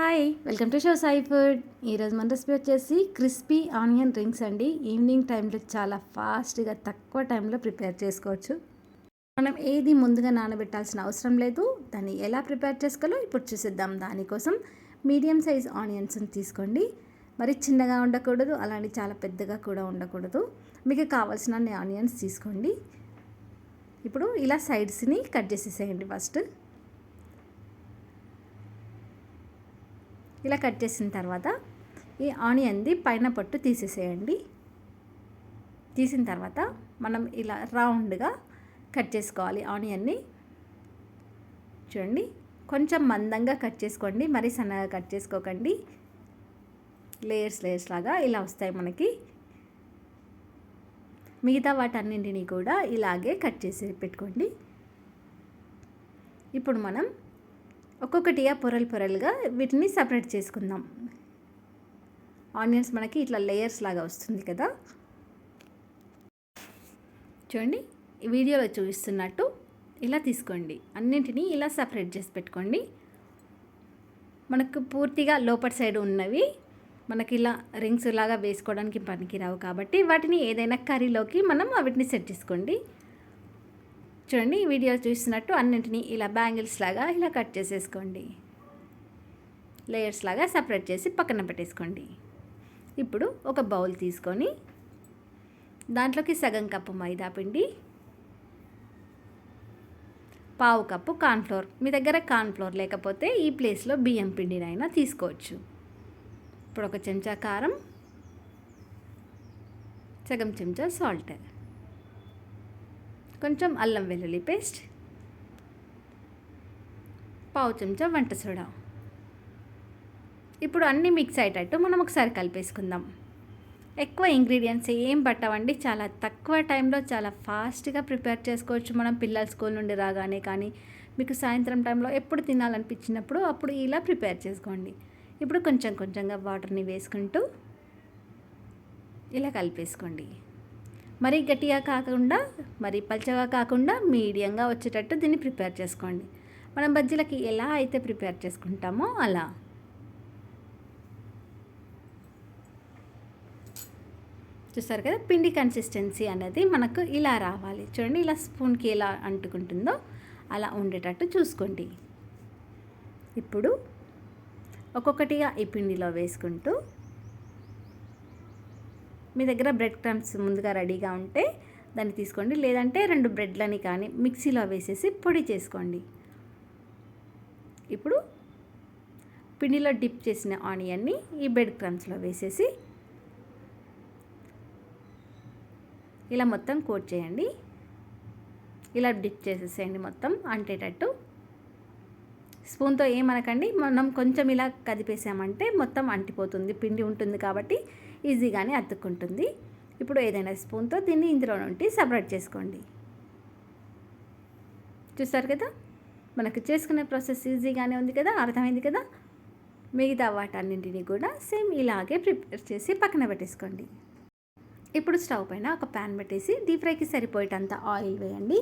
Hi welcome to show Sai food. ఈరోజు మన recipe వచ్చేసి క్రిస్పీ ఆనియన్ రింగ్స్ అండి. ఈవినింగ్ టైంలో చాలా ఫాస్ట్గా తక్కువ టైంలో ప్రిపేర్ చేసుకోవచ్చు. మనం ఏది ముందుగా నానబెట్టాల్సిన అవసరం లేదు. దాన్ని ఎలా ప్రిపేర్ చేసుకోవాలో ఇప్పుడు చూసేద్దాం. దానికోసం మీడియం సైజ్ ఆనియన్స్ని తీసుకోండి. మరి చిన్నగా ఉండకూడదు అలాంటి చాలా పెద్దగా కూడా ఉండకూడదు. మీకు కావాల్సిన ఆనియన్స్ తీసుకోండి. ఇప్పుడు ఇలా సైడ్స్ని కట్ చేసేసేయండి ఫస్ట్. ఇలా కట్ చేసిన తర్వాత ఈ ఆనియన్ది పైన పొట్టు తీసేసేయండి. తీసిన తర్వాత మనం ఇలా రౌండ్గా కట్ చేసుకోవాలి ఆనియన్ని. చూడండి కొంచెం మందంగా కట్ చేసుకోండి మరీ సన్నగా కట్ చేసుకోకండి. లేయర్స్ లేయర్స్ లాగా ఇలా వస్తాయి మనకి. మిగతా వాటన్నింటినీ కూడా ఇలాగే కట్ చేసి పెట్టుకోండి. ఇప్పుడు మనం ఒక్కొక్కటిగా పొరలు పొరలుగా వీటిని సపరేట్ చేసుకుందాం. ఆనియన్స్ మనకి ఇట్లా లేయర్స్ లాగా వస్తుంది కదా. చూడండి ఈ వీడియోలో చూపిస్తున్నట్టు ఇలా తీసుకోండి. అన్నింటినీ ఇలా సపరేట్ చేసి పెట్టుకోండి. మనకు పూర్తిగా లోపల సైడ్ ఉన్నవి మనకి ఇలా రింగ్స్ లాగా వేసుకోవడానికి పనికిరావు కాబట్టి వాటిని ఏదైనా కర్రీలోకి మనం వాటిని సెట్ చేసుకోండి. చూడండి ఈ వీడియో చూసినట్టు అన్నింటినీ ఇలా బ్యాంగిల్స్ లాగా ఇలా కట్ చేసేసుకోండి. లేయర్స్ లాగా సపరేట్ చేసి పక్కన పెట్టేసుకోండి. ఇప్పుడు ఒక బౌల్ తీసుకొని దాంట్లోకి సగం కప్పు మైదా పిండి పావు కప్పు కార్న్ఫ్లోర్. మీ దగ్గర కార్న్ఫ్లోర్ లేకపోతే ఈ ప్లేస్లో బియ్యం పిండినైనా తీసుకోవచ్చు. ఇప్పుడు ఒక చెంచా కారం సగం చెంచా సాల్ట్. కొంచెం అల్లం వెల్లుల్లి పేస్ట్ పావు చెంచా వంట సోడా. ఇప్పుడు అన్నీ మిక్స్ అయ్యేటట్టు మనం ఒకసారి కలిపేసుకుందాం. ఎక్కువ ఇంగ్రీడియంట్స్ ఏం పట్టవండి చాలా తక్కువ టైంలో చాలా ఫాస్ట్గా ప్రిపేర్ చేసుకోవచ్చు. మనం పిల్లల స్కూల్ నుండి రాగానే కానీ మీకు సాయంత్రం టైంలో ఎప్పుడు తినాలనిపించినప్పుడు అప్పుడు ఇలా ప్రిపేర్ చేసుకోండి. ఇప్పుడు కొంచెం కొంచెంగా వాటర్ని వేసుకుంటూ ఇలా కలిపేసుకోండి. మరీ గట్టిగా కాకుండా మరీ పల్చగా కాకుండా మీడియంగా వచ్చేటట్టు దీన్ని ప్రిపేర్ చేసుకోండి. మనం బజ్జీలకి ఎలా అయితే ప్రిపేర్ చేసుకుంటామో అలా. చూస్తారు కదా? పిండి కన్సిస్టెన్సీ అనేది మనకు ఇలా రావాలి. చూడండి ఇలా స్పూన్కి ఎలా అంటుకుంటుందో అలా ఉండేటట్టు చూసుకోండి. ఇప్పుడు ఒక్కొక్కటిగా ఈ పిండిలో వేసుకుంటూ మీ దగ్గర బ్రెడ్ క్రమ్స్ ముందుగా రెడీగా ఉంటే దాన్ని తీసుకోండి. లేదంటే రెండు బ్రెడ్లని కానీ మిక్సీలో వేసేసి పొడి చేసుకోండి. ఇప్పుడు పిండిలో డిప్ చేసిన ఆనియన్ని ఈ బ్రెడ్ క్రమ్స్లో వేసేసి ఇలా మొత్తం కోట్ చేయండి. ఇలా డిప్ చేసేసేయండి మొత్తం అంటేటట్టు. స్పూన్తో ఏమనకండి మనం కొంచెం ఇలా కదిపేసామంటే మొత్తం అంటిపోతుంది పిండి ఉంటుంది కాబట్టి ఈజీగానే అతుక్కుంటుంది. ఇప్పుడు ఏదైనా స్పూన్తో దీన్ని ఇందులో నుండి సపరేట్ చేసుకోండి. చూస్తారు కదా మనకు చేసుకునే ప్రాసెస్ ఈజీగానే ఉంది కదా అర్థమైంది కదా? మిగతా వాటన్నింటినీ కూడా సేమ్ ఇలాగే ప్రిపేర్ చేసి పక్కన పెట్టేసుకోండి. ఇప్పుడు స్టవ్ పైన ఒక ప్యాన్ పెట్టేసి డీప్ ఫ్రైకి సరిపోయేటంత ఆయిల్ వేయండి.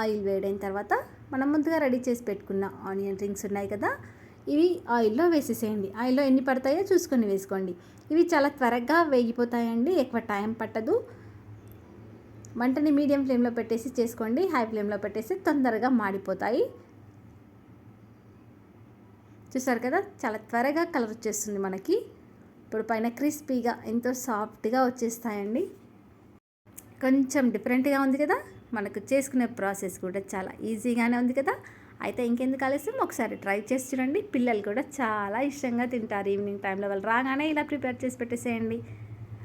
ఆయిల్ వేయడం తర్వాత మనం ముందుగా రెడీ చేసి పెట్టుకున్న ఆనియన్ రింగ్స్ ఉన్నాయి కదా ఇవి ఆయిల్లో వేసేసేయండి. ఆయిల్లో ఎన్ని పడతాయో చూసుకొని వేసుకోండి. ఇవి చాలా త్వరగా వేగిపోతాయండి ఎక్కువ టైం పట్టదు. వంటని మీడియం ఫ్లేమ్లో పెట్టేసి చేసుకోండి హై ఫ్లేమ్లో పెట్టేసి తొందరగా మాడిపోతాయి. చూసారు కదా చాలా త్వరగా కలర్ వచ్చేస్తుంది మనకి. ఇప్పుడు పైన క్రిస్పీగా ఎంతో సాఫ్ట్గా వచ్చేస్తాయండి. కొంచెం డిఫరెంట్గా ఉంది కదా? మనకు చేసుకునే ప్రాసెస్ కూడా చాలా ఈజీగానే ఉంది కదా. అయితే ఇంకెందుకు ఆలస్యం? ఒకసారి ట్రై చేసి చూడండి. పిల్లలు కూడా చాలా ఇష్టంగా తింటారు ఈవినింగ్ టైంలో. వాళ్ళు రాగానే ఇలా ప్రిపేర్ చేసి పెట్టేసేయండి.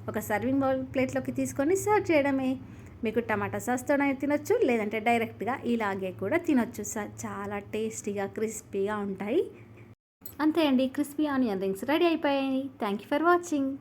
ఒక సర్వింగ్ బౌల్ ప్లేట్లోకి తీసుకొని సర్వ్ చేయడమే. మీకు టమాటా సాస్తోనే తినొచ్చు లేదంటే డైరెక్ట్గా ఇలాగే కూడా తినొచ్చు. చాలా టేస్టీగా క్రిస్పీగా ఉంటాయి. అంతే అండి. క్రిస్పీ ఆనియన్ రింగ్స్ రెడీ అయిపోయాయి. Thank you for watching.